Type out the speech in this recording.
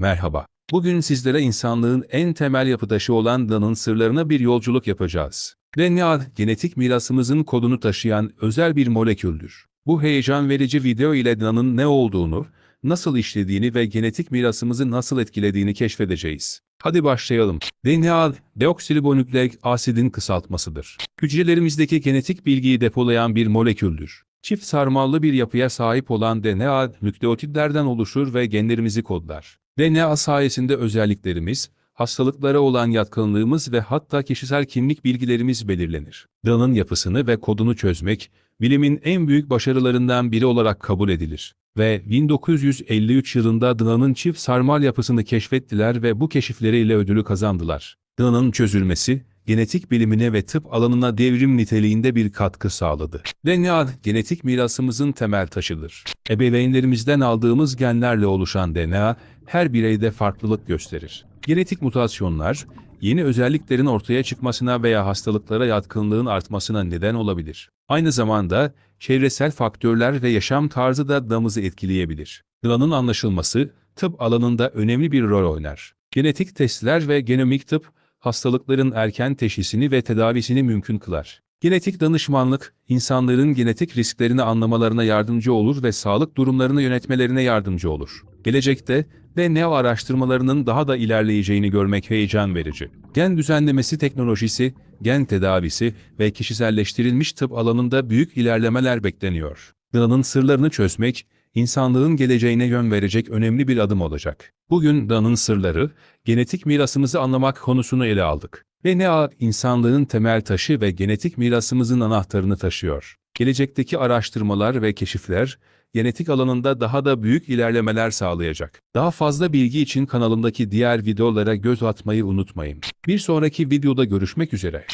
Merhaba. Bugün sizlere insanlığın en temel yapı taşı olan DNA'nın sırlarına bir yolculuk yapacağız. DNA, genetik mirasımızın kodunu taşıyan özel bir moleküldür. Bu heyecan verici video ile DNA'nın ne olduğunu, nasıl işlediğini ve genetik mirasımızı nasıl etkilediğini keşfedeceğiz. Hadi başlayalım. DNA, deoksiribonükleik asidin kısaltmasıdır. Hücrelerimizdeki genetik bilgiyi depolayan bir moleküldür. Çift sarmallı bir yapıya sahip olan DNA, nükleotitlerden oluşur ve genlerimizi kodlar. DNA sayesinde özelliklerimiz, hastalıklara olan yatkınlığımız ve hatta kişisel kimlik bilgilerimiz belirlenir. DNA'nın yapısını ve kodunu çözmek, bilimin en büyük başarılarından biri olarak kabul edilir. Ve 1953 yılında DNA'nın çift sarmal yapısını keşfettiler ve bu keşifleriyle ödülü kazandılar. DNA'nın çözülmesi, genetik bilimine ve tıp alanına devrim niteliğinde bir katkı sağladı. DNA, genetik mirasımızın temel taşıdır. Ebeveynlerimizden aldığımız genlerle oluşan DNA, her bireyde farklılık gösterir. Genetik mutasyonlar, yeni özelliklerin ortaya çıkmasına veya hastalıklara yatkınlığın artmasına neden olabilir. Aynı zamanda, çevresel faktörler ve yaşam tarzı da damızı etkileyebilir. DNA'nın anlaşılması, tıp alanında önemli bir rol oynar. Genetik testler ve genomik tıp, hastalıkların erken teşhisini ve tedavisini mümkün kılar. Genetik danışmanlık, insanların genetik risklerini anlamalarına yardımcı olur ve sağlık durumlarını yönetmelerine yardımcı olur. Gelecekte DNA araştırmalarının daha da ilerleyeceğini görmek heyecan verici. Gen düzenlemesi teknolojisi, gen tedavisi ve kişiselleştirilmiş tıp alanında büyük ilerlemeler bekleniyor. DNA'nın sırlarını çözmek, insanlığın geleceğine yön verecek önemli bir adım olacak. Bugün DNA'nın sırları, genetik mirasımızı anlamak konusunu ele aldık. DNA, insanlığın temel taşı ve genetik mirasımızın anahtarını taşıyor. Gelecekteki araştırmalar ve keşifler, genetik alanında daha da büyük ilerlemeler sağlayacak. Daha fazla bilgi için kanalımdaki diğer videolara göz atmayı unutmayın. Bir sonraki videoda görüşmek üzere.